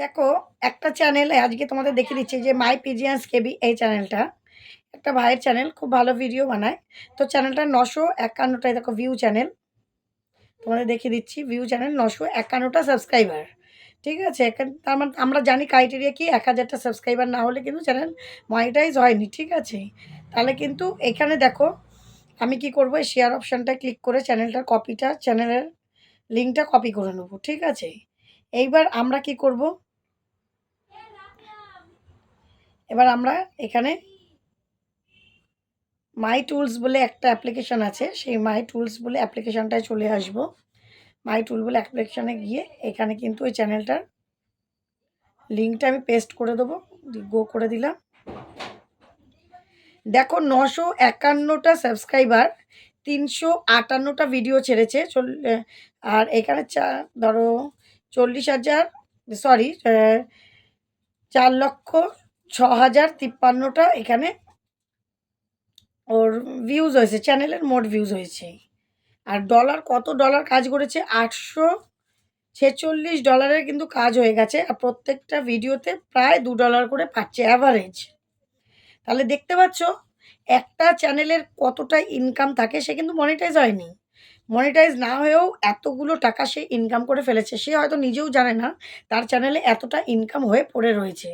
দেখো, একটা চ্যানেল আজকে তোমাদের দেখিয়ে দিচ্ছি যে মাই পিজিয়ান্স কেবি এই চ্যানেলটা একটা ভাইয়ের চ্যানেল খুব ভালো ভিডিও বানায়। তো চ্যানেলটা নশো একান্নটায় দেখো ভিউ চ্যানেল তোমাদের দেখিয়ে দিচ্ছি ভিউ চ্যানেল নশো একান্নটা সাবস্ক্রাইবার ঠিক আছে? তার মানে আমরা জানি ক্রাইটেরিয়া কি, এক হাজারটা সাবস্ক্রাইবার না হলে কিন্তু চ্যানেল মনিটাইজ হয়নি, ঠিক আছে? তাহলে কিন্তু এখানে দেখো, আমি কি করব শেয়ার অপশানটা ক্লিক করে চ্যানেলটার কপিটা চ্যানেলের লিঙ্কটা কপি করে নেব, ঠিক আছে? এইবার আমরা কি করব এবার আমরা এখানে মাই টুলস বলে একটা অ্যাপ্লিকেশান আছে। সেই মাই টুলস বলে অ্যাপ্লিকেশানটায় চলে আসব। মাই টুল বলে অ্যাপ্লিকেশানে গিয়ে এখানে কিন্তু ওই চ্যানেলটার লিঙ্কটা আমি পেস্ট করে দেবো। গো করে দিলাম। দেখো নশো একান্নটা সাবস্ক্রাইবার তিনশো আটান্নটা ভিডিও ছেড়েছে। আর এখানে চা, ধরো চল্লিশ হাজার সরি চার লক্ষ ছ হাজার তিপ্পান্নটা এখানে ওর ভিউজ হয়েছে চ্যানেলের মোট ভিউজ হয়েছে। আর ডলার কত ডলার কাজ করেছে? আটশো ছেচল্লিশ ডলারের কিন্তু কাজ হয়ে গেছে, আর প্রত্যেকটা ভিডিওতে প্রায় দু ডলার করে পাচ্ছে অ্যাভারেজ তাহলে দেখতে পাচ্ছ, একটা চ্যানেলের কতটা ইনকাম থাকে সে কিন্তু মনিটাইজ হয়নি। মনিটাইজ না হয়েও এতগুলো টাকা সে ইনকাম করে ফেলেছে, সে হয়তো নিজেও জানে না তার চ্যানেলে এতটা ইনকাম হয়ে পড়ে রয়েছে।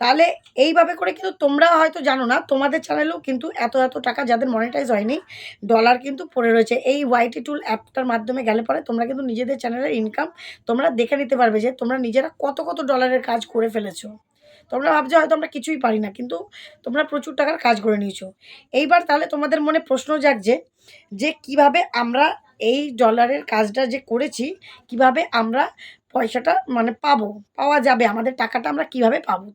তাহলে এইভাবে করে কিন্তু তোমরা হয়তো জানো না, তোমাদের চ্যানেলেও কিন্তু এত এত টাকা যাদের মনিটাইজ হয়নি ডলার কিন্তু পড়ে রয়েছে। এই ওয়াইটি টুল অ্যাপটার মাধ্যমে গেলে পরে তোমরা কিন্তু নিজেদের চ্যানেলের ইনকাম তোমরা দেখে নিতে পারবে যে তোমরা নিজেরা কত কত ডলারের কাজ করে ফেলেছো। তোমরা ভাবছ হয়তো আমরা কিছুই পারি না, কিন্তু তোমরা প্রচুর টাকার কাজ করে নিয়েছো। এইবার তাহলে তোমাদের মনে প্রশ্ন জাগছে যে কীভাবে আমরা এই ডলারের কাজটা যে করেছি, কীভাবে আমরা পয়সাটা মানে পাবো, পাওয়া যাবে, আমাদের টাকাটা আমরা কীভাবে পাবো?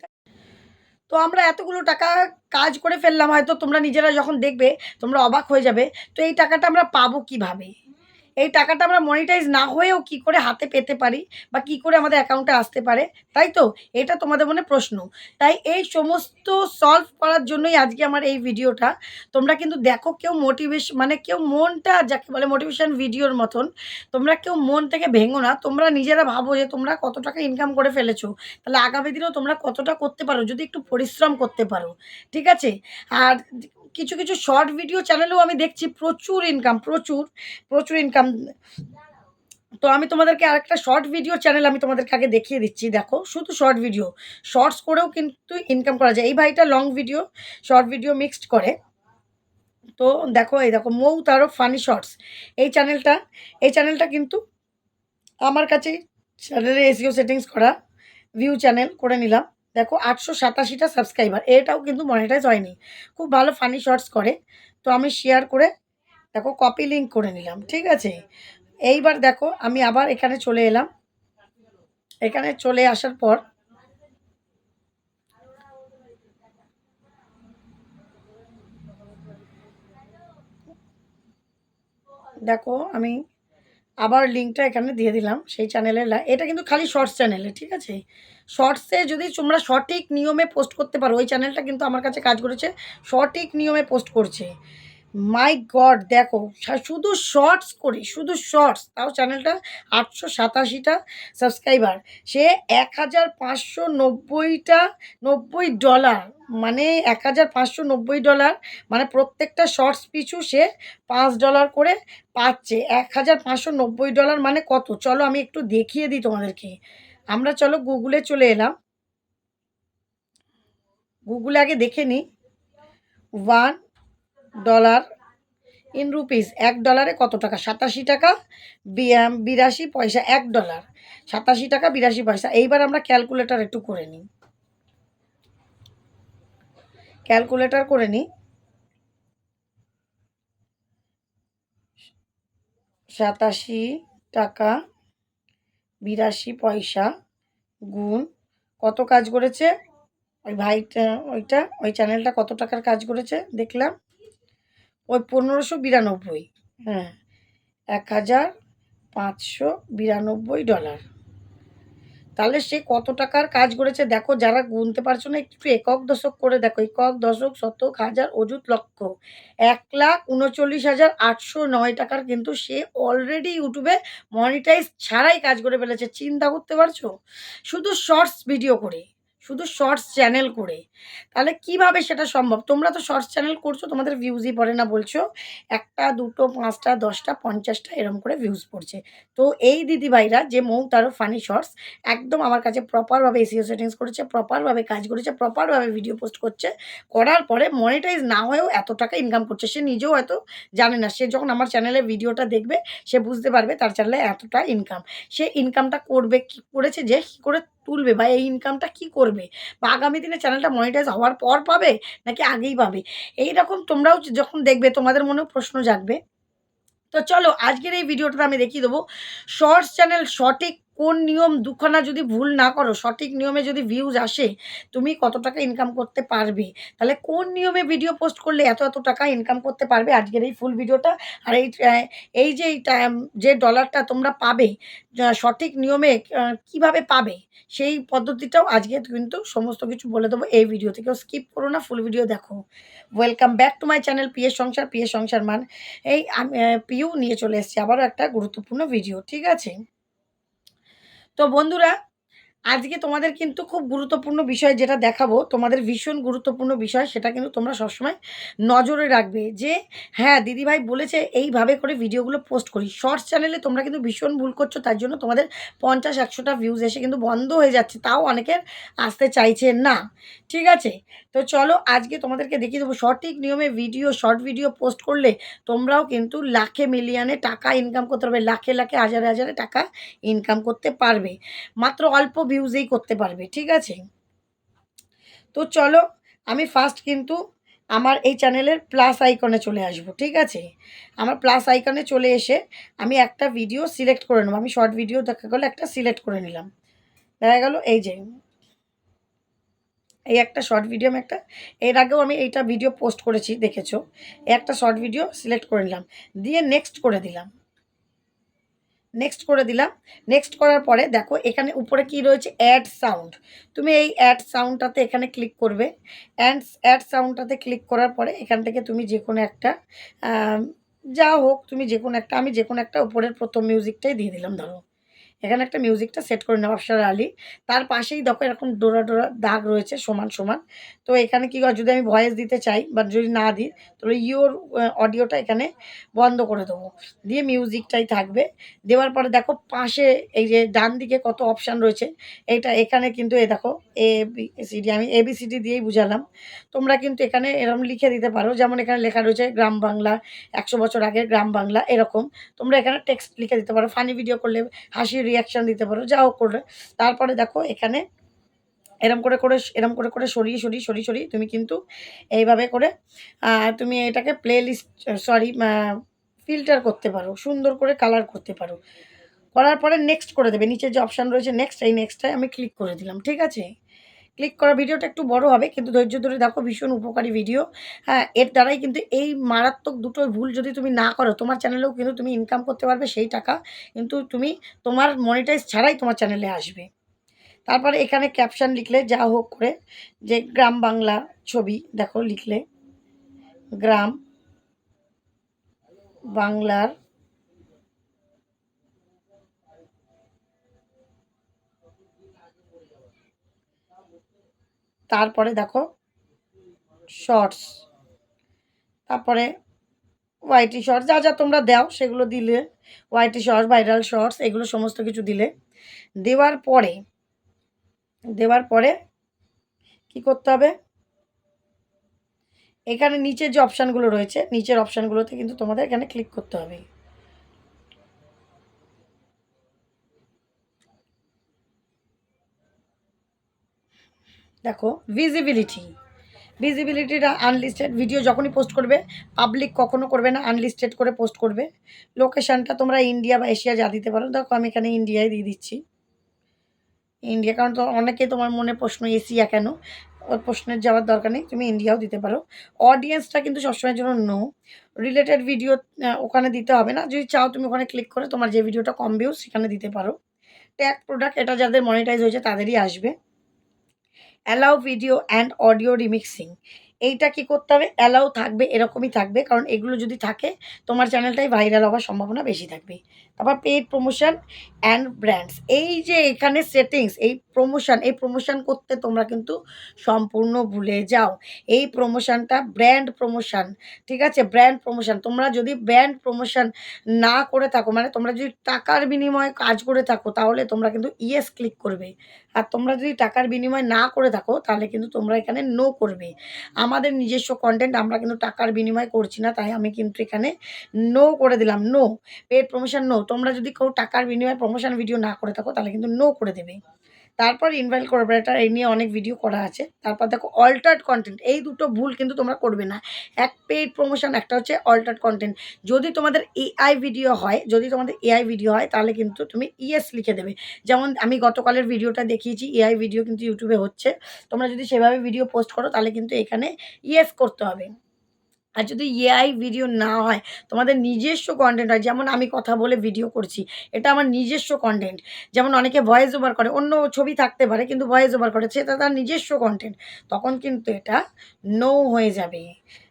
তো আমরা এতগুলো টাকা কাজ করে ফেললাম, হয়তো তোমরা নিজেরা যখন দেখবে তোমরা অবাক হয়ে যাবে। তো এই টাকাটা আমরা পাবো কীভাবে? এই টাকাটা আমরা মনিটাইজ না হয়েও কি করে হাতে পেতে পারি বা কি করে আমাদের অ্যাকাউন্টে আসতে পারে? তাই তো? এটা তোমাদের মনে প্রশ্ন। তাই এই সমস্ত সলভ করার জন্যই আজকে আমার এই ভিডিওটা। তোমরা কিন্তু দেখো কেউ মোটিভেশন মানে কেউ মনটা যাকে বলে মোটিভেশন ভিডিওর মতন, তোমরা কেউ মন থেকে ভেঙো না। তোমরা নিজেরা ভাবো যে তোমরা কত টাকা ইনকাম করে ফেলেছো। তাহলে আগামী দিনেও তোমরা কতটা করতে পারো? যদি একটু পরিশ্রম করতে পারো। ঠিক আছে? আর কিছু কিছু শর্ট ভিডিও চ্যানেলেও আমি দেখছি, প্রচুর ইনকাম প্রচুর প্রচুর ইনকাম তো আমি তোমাদেরকে আরেকটা শর্ট ভিডিও চ্যানেল আমি তোমাদেরকে আগে দেখিয়ে দিচ্ছি, দেখো, শুধু শর্ট ভিডিও শর্টস করেও কিন্তু ইনকাম করা যায়। এই ভাইটা long video short video mixed করে। তো দেখো, এই দেখো, মৌ তারও ফানি শর্টস এই চ্যানেলটা এই চ্যানেলটা কিন্তু আমার কাছেই চ্যানেলে এসিও সেটিংস করা ভিউ চ্যানেল করে নিলাম। দেখো আটশো সাতাশিটা সাবস্ক্রাইবার এটাও কিন্তু মনিটাইজ হয়নি। খুব ভালো ফানি শর্টস করে। তো আমি শেয়ার করে, দেখো কপি লিঙ্ক করে নিলাম, ঠিক আছে? এইবার দেখো, আমি আবার এখানে চলে এলাম। এখানে চলে আসার পর, দেখো আমি আবার লিঙ্কটা এখানে দিয়ে দিলাম সেই চ্যানেলের এটা কিন্তু খালি শর্টস চ্যানেলে, ঠিক আছে? শর্টসে যদি তোমরা সঠিক নিয়মে পোস্ট করতে পারো, ওই চ্যানেলটা কিন্তু আমার কাছে কাজ করেছে, সঠিক নিয়মে পোস্ট করছে। মাই গড দেখো শুধু শর্টস করি, শুধু শর্টস তাও চ্যানেলটা আটশো সাতাশিটা সাবস্ক্রাইবার সে এক হাজার পাঁচশো নব্বইটা, নব্বই ডলার মানে এক হাজার পাঁচশো নব্বই ডলার মানে প্রত্যেকটা শর্টস পিছু সে পাঁচ ডলার করে পাচ্ছে। এক হাজার পাঁচশো নব্বই ডলার মানে কত? চলো আমি একটু দেখিয়ে দিই তোমাদেরকে। আমরা চলো গুগলে চলে এলাম। গুগলে আগে দেখে নিই। ওয়ান ডলার ইন রুপিস, এক ডলারে কত টাকা? সাতাশি টাকা বিরাশি পয়সা, এক ডলার। সাতাশি টাকা, বিরাশি পয়সা। এইবার আমরা ক্যালকুলেটার একটু করে নিই। ক্যালকুলেটার করে নিই। সাতাশি টাকা, বিরাশি পয়সা গুণ কত কাজ করেছে? ওই ভাইটা, ওইটা, ওই চ্যানেলটা কত টাকার কাজ করেছে? দেখলাম। ওই পনেরোশো বিরানব্বই হ্যাঁ এক হাজার পাঁচশো বিরানব্বই ডলার। তাহলে সে কত টাকার কাজ করেছে দেখো, যারা গুনতে পারছ না, একটু একক দশক করে দেখো, একক দশক, শতক, হাজার, অযুত, লক্ষ। এক লাখ উনচল্লিশ হাজার আটশো নয় টাকার কিন্তু সে অলরেডি ইউটিউবে মনিটাইজ ছাড়াই কাজ করে ফেলেছে, চিন্তা করতে পারছ? শুধু শর্টস ভিডিও করে। শুধু শর্টস চ্যানেল করে। তাহলে কীভাবে সেটা সম্ভব? তোমরা তো শর্টস চ্যানেল করছ, তোমাদের ভিউজই পড়ে না বলছো। একটা, দুটো, পাঁচটা, দশটা, পঞ্চাশটা এরম করে ভিউজ পড়ছে। তো এই দিদিভাইরা যে মৌ তারও ফানি শর্টস একদম আমার কাছে প্রপারভাবে এসিও সেটিংস করেছে প্রপারভাবে কাজ করেছে প্রপারভাবে ভিডিও পোস্ট করছে। করার পরে মনিটাইজ না হয়েও এত টাকা ইনকাম করছে। সে নিজেও হয়তো জানে না। সে যখন আমার চ্যানেলে ভিডিওটা দেখবে, সে বুঝতে পারবে তার চ্যানেলে এতটা ইনকাম সে ইনকামটা করবে, কি করেছে যে, কী করে তুলবে বা এই ইনকামটা কি করবে? বা আগামী দিনে চ্যানেলটা মনিটাইজ হওয়ার পর পাবে নাকি আগেই পাবে? এই রকম তোমরাও যখন দেখবে তোমাদের মনেও প্রশ্ন জাগবে। তো চলো আজকের এই ভিডিওটা আমি দেখিয়ে দেবো। শর্টস চ্যানেল সঠিক কোন নিয়ম দুখানা যদি ভুল না করো, সঠিক নিয়মে যদি ভিউজ আসে, তুমি কত টাকা ইনকাম করতে পারবে? তাহলে কোন নিয়মে ভিডিও পোস্ট করলে এত এত টাকা ইনকাম করতে পারবে? আজকের এই ফুল ভিডিওটা আর এই এই যে যে ডলারটা তোমরা পাবে সঠিক নিয়মে কীভাবে পাবে, সেই পদ্ধতিটাও আজকে কিন্তু সমস্ত কিছু বলে দেবো। এই ভিডিও থেকেও স্কিপ করো না ফুল ভিডিও দেখো। Welcome back to my channel PS Sansar PS Sansar মান। এই আমি পিউ নিয়ে চলে এসেছি। আবারও একটা গুরুত্বপূর্ণ ভিডিও ঠিক আছে? তো বন্ধুরা আজকে তোমাদের কিন্তু খুব গুরুত্বপূর্ণ বিষয় যেটা দেখাবো, তোমাদের ভীষণ গুরুত্বপূর্ণ বিষয়, সেটা কিন্তু তোমরা সবসময় নজরে রাখবে যে হ্যাঁ দিদিভাই বলেছে এইভাবে করে ভিডিওগুলো পোস্ট করি। শর্টস চ্যানেলে তোমরা কিন্তু ভীষণ ভুল করছ, তার জন্য তোমাদের পঞ্চাশ, একশোটা ভিউজ এসে কিন্তু বন্ধ হয়ে যাচ্ছে, তাও অনেকের আসতে চাইছে না। ঠিক আছে? তো চলো আজকে তোমাদেরকে দেখিয়ে দেবো, সঠিক নিয়মে ভিডিও শর্ট ভিডিও পোস্ট করলে তোমরাও কিন্তু লাখে মিলিয়নে টাকা ইনকাম করতে পারবে, লাখে লাখে, হাজারে হাজারে টাকা ইনকাম করতে পারবে। মাত্র অল্প ভিউজেই করতে পারবে, ঠিক আছে? তো চলো, আমি ফার্স্ট কিন্তু আমার এই চ্যানেলের প্লাস আইকনে চলে আসব, ঠিক আছে? আমার প্লাস আইকনে চলে এসে আমি একটা ভিডিও সিলেক্ট করে নেব, আমি শর্ট ভিডিও দেখা গেলো, একটা সিলেক্ট করে নিলাম। দেখা গেল, এই যে, এই একটা শর্ট ভিডিও আমি একটা, এর আগেও আমি এইটা ভিডিও পোস্ট করেছি, দেখেছ? একটা শর্ট ভিডিও সিলেক্ট করে নিলাম, দিয়ে নেক্সট করে দিলাম। নেক্সট করে দিলাম। নেক্সট করার পরে দেখো, এখানে উপরে কি রয়েছে? অ্যাড সাউন্ড তুমি এই অ্যাড সাউন্ডটাতে এখানে ক্লিক করবে। অ্যান্ড অ্যাড সাউন্ডটাতে ক্লিক করার পরে এখান থেকে তুমি যে কোনো একটা যা হোক, তুমি যে কোনো একটা, আমি যে কোনো একটা উপরের প্রথম মিউজিকটাই দিয়ে দিলাম, ধরো। এখানে একটা মিউজিকটা সেট করে নেওয়া অপসার আলী। তার পাশেই দেখো এরকম ডোরা ডোরা দাগ রয়েছে, সমান সমান। তো এখানে কী যদি আমি ভয়েস দিতে চাই বা যদি না দিই, তাহলে ইওর অডিওটা এখানে বন্ধ করে দেবো। দিয়ে মিউজিকটাই থাকবে। দেওয়ার পরে দেখো পাশে এই যে ডান দিকে কত অপশান রয়েছে, এইটা এখানে কিন্তু এ দেখো এ বি সিডি আমি এ বি সিডি দিয়েই বুঝালাম। তোমরা কিন্তু এখানে এরকম লিখে দিতে পারো, যেমন এখানে লেখা রয়েছে, গ্রাম বাংলা, একশো বছর আগের গ্রাম বাংলা, এরকম। তোমরা এখানে টেক্সট লিখে দিতে পারো ফানি ভিডিও করলে হাসির রিয়াকশান দিতে পারো যা হোক করলে তারপরে দেখো এখানে এরম করে করে, এরম করে করে সরিয়ে সরিয়ে সরিয়ে সরিয়ে তুমি কিন্তু এইভাবে করে তুমি এটাকে প্লে লিস্ট সরি ফিল্টার করতে পারো, সুন্দর করে কালার করতে পারো। করার পরে নেক্সট করে দেবে, নিচে যে অপশান রয়েছে নেক্সট এই নেক্সটটাই আমি ক্লিক করে দিলাম, ঠিক আছে? ক্লিক করা ভিডিওটা একটু বড় হবে, কিন্তু ধৈর্য ধরে দেখো ভীষণ উপকারী ভিডিও হ্যাঁ এর দ্বারাই কিন্তু এই মারাত্মক দুটো ভুল যদি তুমি না করো, তোমার চ্যানেলেও কিন্তু তুমি ইনকাম করতে পারবে সেই টাকা, কিন্তু তুমি তোমার মনিটাইজ ছাড়াই তোমার চ্যানেলে আসবে। তারপরে এখানে ক্যাপশন লিখলে যা হোক করে, যে গ্রাম বাংলা ছবি, দেখো লিখলে, গ্রাম বাংলার তারপরে দেখো শর্টস তারপরে ওয়াইটি শর্টস যা যা তোমরা দাও সেগুলো দিলে ওয়াইটি শর্টস ভাইরাল শর্টস এগুলো সমস্ত কিছু দিলে। দেওয়ার পরে দেওয়ার পরে কি করতে হবে? এখানে নিচে যে অপশানগুলো রয়েছে, নিচের অপশানগুলোতে কিন্তু তোমাদের এখানে ক্লিক করতে হবে। দেখো ভিজিবিলিটি ভিজিবিলিটিটা আনলিস্টেড ভিডিও যখনই পোস্ট করবে পাবলিক কখনো করবে না আনলিস্টেড করে পোস্ট করবে। লোকেশানটা তোমরা ইন্ডিয়া বা এশিয়া যা দিতে পারো। দেখো, আমি এখানে ইন্ডিয়ায় দিয়ে দিচ্ছি। ইন্ডিয়া কারণ তো অনেকেই তোমার মনে প্রশ্ন এশিয়া কেন? ওর প্রশ্নের যাওয়ার দরকার নেই, তুমি ইন্ডিয়াও দিতে পারো। অডিয়েন্সটা কিন্তু সবসময়ের জন্য নো রিলেটেড ভিডিও ওখানে দিতে হবে না। যদি চাও তুমি ওখানে ক্লিক করে তোমার যে ভিডিওটা কম ভিউজ সেখানে দিতে পারো। ট্যাগ প্রোডাক্ট এটা যাদের মনিটাইজ হয়েছে, তাদেরই আসবে। Allow video and audio remixing এইটা কি করতে হবে? অ্যালাউ থাকবে, এরকমই থাকবে। কারণ এগুলো যদি থাকে, তোমার চ্যানেলটাই ভাইরাল হওয়ার সম্ভাবনা বেশি থাকবে। তারপর পেড প্রমোশন অ্যান্ড ব্র্যান্ডস এই যে এখানে সেটিংস এই প্রমোশন এই প্রমোশন করতে তোমরা কিন্তু সম্পূর্ণ ভুলে যাও। এই প্রমোশনটা ব্র্যান্ড প্রমোশন ঠিক আছে? ব্র্যান্ড প্রমোশন তোমরা যদি ব্র্যান্ড প্রমোশন না করে থাকো মানে তোমরা যদি টাকার বিনিময়ে কাজ করে থাকো, তাহলে তোমরা কিন্তু ইয়েস ক্লিক করবে। আর তোমরা যদি টাকার বিনিময় না করে থাকো, তাহলে কিন্তু তোমরা এখানে নো করবে। আমাদের নিজস্ব কন্টেন্ট আমরা কিন্তু টাকার বিনিময় করছি না, তাই আমি কিন্তু এখানে নো করে দিলাম নো পেড প্রমোশন নো তোমরা যদি কেউ টাকার বিনিময়ে প্রমোশন ভিডিও না করে থাকো, তাহলে কিন্তু নো করে দেবে। তারপর ইনভাইট করপোরেটার এই নিয়ে অনেক ভিডিও করা আছে। তারপর দেখো অল্টার্ড কন্টেন্ট এই দুটো ভুল কিন্তু তোমরা করবে না। এক পেড প্রমোশন একটা হচ্ছে অল্টার্ড কন্টেন্ট যদি তোমাদের এআই ভিডিও হয়, যদি তোমাদের এআই ভিডিও হয়, তাহলে কিন্তু তুমি ইয়েস লিখে দেবে। যেমন আমি গতকালের ভিডিওটা দেখিয়েছি এআই ভিডিও কিন্তু ইউটিউবে হচ্ছে। তোমরা যদি সেভাবে ভিডিও পোস্ট করো, তাহলে কিন্তু এখানে ইয়েস করতে হবে। আর যদি এআই ভিডিও না হয়, তোমাদের নিজস্ব কন্টেন্ট হয়, যেমন আমি কথা বলে ভিডিও করছি, এটা আমার নিজস্ব কন্টেন্ট যেমন অনেকে ভয়েস ওভার করে, অন্য ছবি থাকতে পারে, কিন্তু ভয়েস ওভার করে, সেটা তার নিজস্ব কন্টেন্ট তখন কিন্তু এটা নো হয়ে যাবে।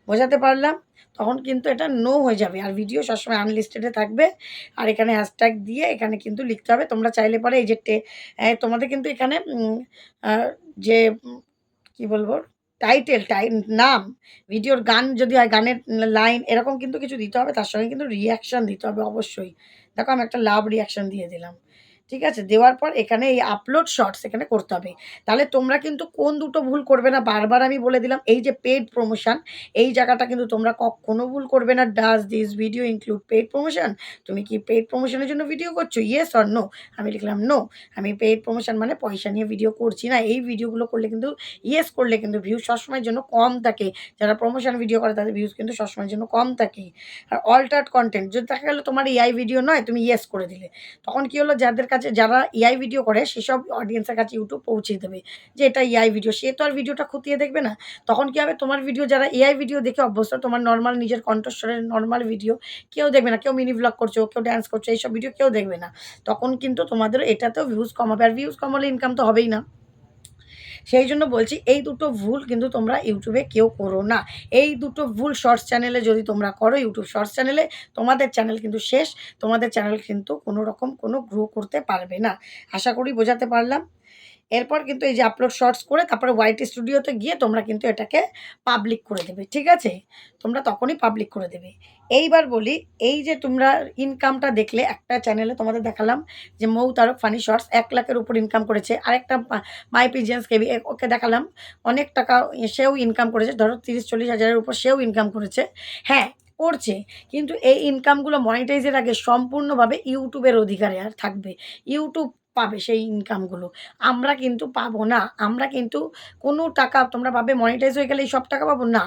বোঝাতে পারলাম? তখন কিন্তু এটা নো হয়ে যাবে। আর ভিডিও সবসময় আনলিস্টেডে থাকবে। আর এখানে হ্যাশট্যাগ দিয়ে এখানে কিন্তু লিখতে হবে। তোমরা চাইলে পরে এই যে তোমাদের কিন্তু এখানে যে কি বলব? টাইটেল টাই নাম ভিডিওর গান যদি হয়, গানের লাইন এরকম কিন্তু কিছু দিতে হবে, তার সঙ্গে কিন্তু রিয়াকশান দিতে হবে অবশ্যই। দেখো, আমি একটা লাভ রিয়াকশান দিয়ে দিলাম। ঠিক আছে? দেওয়ার পর এখানে এই আপলোড শর্টস এখানে করতে হবে। তাহলে তোমরা কিন্তু কোন দুটো ভুল করবে না? বারবার আমি বলে দিলাম, এই যে পেড প্রমোশন এই জায়গাটা কিন্তু তোমরা কখনো ভুল করবে না। Does this video include paid promotion তুমি কি পেড প্রমোশনের জন্য ভিডিও করছ? ইয়েস অর নো আমি লিখলাম নো আমি পেড প্রমোশন মানে পয়সা নিয়ে ভিডিও করছি না। এই ভিডিওগুলো করলে কিন্তু ইয়েস করলে কিন্তু ভিউজ সবসময়ের জন্য কম থাকে। যারা প্রমোশন ভিডিও করে, তাদের ভিউজ কিন্তু সবসময়ের জন্য কম থাকে। আর অল্টার্ড কন্টেন্ট যদি দেখা গেলো তোমার এআই ভিডিও নয়, তুমি ইয়েস করে দিলে। তখন কি হলো? যাদের কাছে যারা এআই ভিডিও করে, সেসব অডিয়েন্সের কাছে ইউটিউব পৌঁছে দেবে যে এটা এআই ভিডিও সে তো আর ভিডিওটা খতিয়ে দেখবে না। তখন কী হবে? তোমার ভিডিও যারা এআই ভিডিও দেখে অভ্যস্ত, তোমার নর্মাল নিজের কণ্ঠস্বরের নর্মাল ভিডিও কেউ দেখবে না। কেউ মিনি ব্লগ করছ, কেউ ড্যান্স করছ, এইসব ভিডিও কেউ দেখবে না। তখন কিন্তু তোমাদের এটাতেও ভিউজ কম হবে আর ভিউজ কম হলে ইনকাম তো হবেই না। সেই জন্য বলছি, এই দুটো ভুল কিন্তু তোমরা ইউটিউবে কেউ করো না। এই দুটো ভুল শর্টস চ্যানেলে যদি তোমরা করো, ইউটিউব শর্টস চ্যানেলে তোমাদের চ্যানেল কিন্তু শেষ, তোমাদের চ্যানেল কিন্তু কোনো রকম কোনো গ্রো করতে পারবে না। আশা করি বোঝাতে পারলাম। এরপর কিন্তু এই যে আপলোড শর্টস করে তারপরে হোয়াইট স্টুডিওতে গিয়ে তোমরা কিন্তু এটাকে পাবলিক করে দেবে, ঠিক আছে? তোমরা তখনই পাবলিক করে দেবে। এইবার বলি, এই যে তোমরা ইনকামটা দেখলে, একটা চ্যানেলে তোমাদের দেখালাম যে মৌ তারক ফানি শর্টস এক লাখের উপর ইনকাম করেছে। আরেকটা মাই পিজিয়ান্স কেবি ওকে দেখালাম। অনেক টাকা সেও ইনকাম করেছে, ধরো তিরিশ চল্লিশ হাজারের উপর সেও ইনকাম করেছে। হ্যাঁ করছে, কিন্তু এই ইনকামগুলো মনিটাইজের আগে সম্পূর্ণভাবে ইউটিউবের অধিকারে আর থাকবে। ইউটিউব পাবে সেই ইনকামগুলো আমরা কিন্তু পাবো না। আমরা কিন্তু কোনো টাকা তোমরা ভাবে মনিটাইজ হয়ে গেলে সব টাকা পাবো না।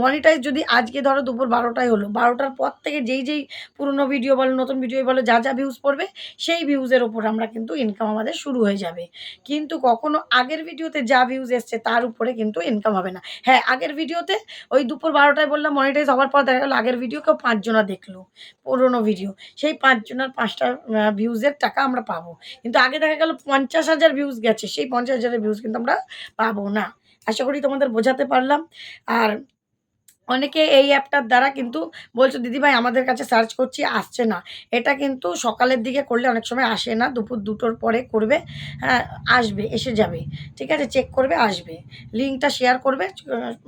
মনিটাইজ যদি আজকে ধরো দুপুর বারোটায় হলো, বারোটার পর থেকে যেই যেই পুরনো ভিডিও বলো, নতুন ভিডিও বলো, যা যা ভিউজ পড়বে, সেই ভিউজের ওপর আমরা কিন্তু ইনকাম আমাদের শুরু হয়ে যাবে। কিন্তু কখনো আগের ভিডিওতে যা ভিউজ এসছে, তার উপরে কিন্তু ইনকাম হবে না। হ্যাঁ আগের ভিডিওতে ওই দুপুর বারোটায় বললাম মনিটাইজ হওয়ার পর দেখা গেলো আগের ভিডিও কেউ পাঁচজনা দেখল, পুরোনো ভিডিও সেই পাঁচজনের পাঁচটা ভিউজের টাকা আমরা পাবো। কিন্তু আগে দেখা গেল পঞ্চাশ হাজার ভিউজ গেছে। সেই পঞ্চাশ হাজারের ভিউজ কিন্তু আমরা পাবো না। আশা করি তোমাদের বোঝাতে পারলাম। আর অনেকে এই অ্যাপটার দ্বারা কিন্তু বলছো, দিদিভাই, আমাদের কাছে সার্চ করছি, আসছে না। এটা কিন্তু সকালের দিকে করলে অনেক সময় আসে না, দুপুর দুটোর পরে করবে হ্যাঁ আসবে, এসে যাবে, ঠিক আছে? চেক করবে, আসবে। লিঙ্কটা শেয়ার করবে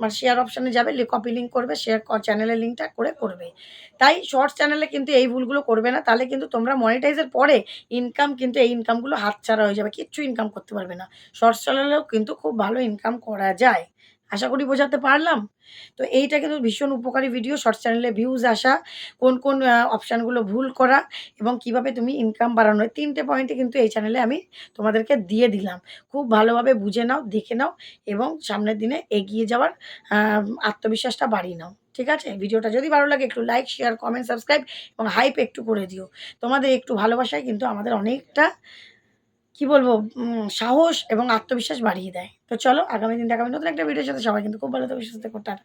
মানে শেয়ার অপশানে যাবে কপি লিঙ্ক করবে শেয়ার চ্যানেলের লিঙ্কটা করে করবে। তাই শর্টস চ্যানেলে কিন্তু এই ভুলগুলো করবে না, তাহলে কিন্তু তোমরা মনিটাইজের পরে ইনকাম কিন্তু এই ইনকামগুলো হাতছাড়া হয়ে যাবে, কিচ্ছু ইনকাম করতে পারবে না। শর্টস চ্যানেলেও কিন্তু খুব ভালো ইনকাম করা যায়। আশা করি বোঝাতে পারলাম। তো এইটা কিন্তু ভীষণ উপকারী ভিডিও শর্টস চ্যানেলে ভিউজ আসা, কোন কোন অপশানগুলো ভুল করা এবং কীভাবে তুমি ইনকাম বাড়ানো তিনটে পয়েন্টে কিন্তু এই চ্যানেলে আমি তোমাদেরকে দিয়ে দিলাম। খুব ভালোভাবে বুঝে নাও, দেখে নাও এবং সামনের দিনে এগিয়ে যাওয়ার আত্মবিশ্বাসটা বাড়িয়ে নাও। ঠিক আছে? ভিডিওটা যদি ভালো লাগে একটু লাইক শেয়ার কমেন্ট সাবস্ক্রাইব এবং হাইপ একটু করে দিও। তোমাদের একটু ভালোবাসায় কিন্তু আমাদের অনেকটা কি বলব সাহস এবং আত্মবিশ্বাস বাড়িয়ে দেয়। তো চলো, আগামী দিন দেখাবেন নতুন একটা ভিডিওর সাথে। সবাই কিন্তু খুব ভালো থাকবে, সুস্থ টাটা।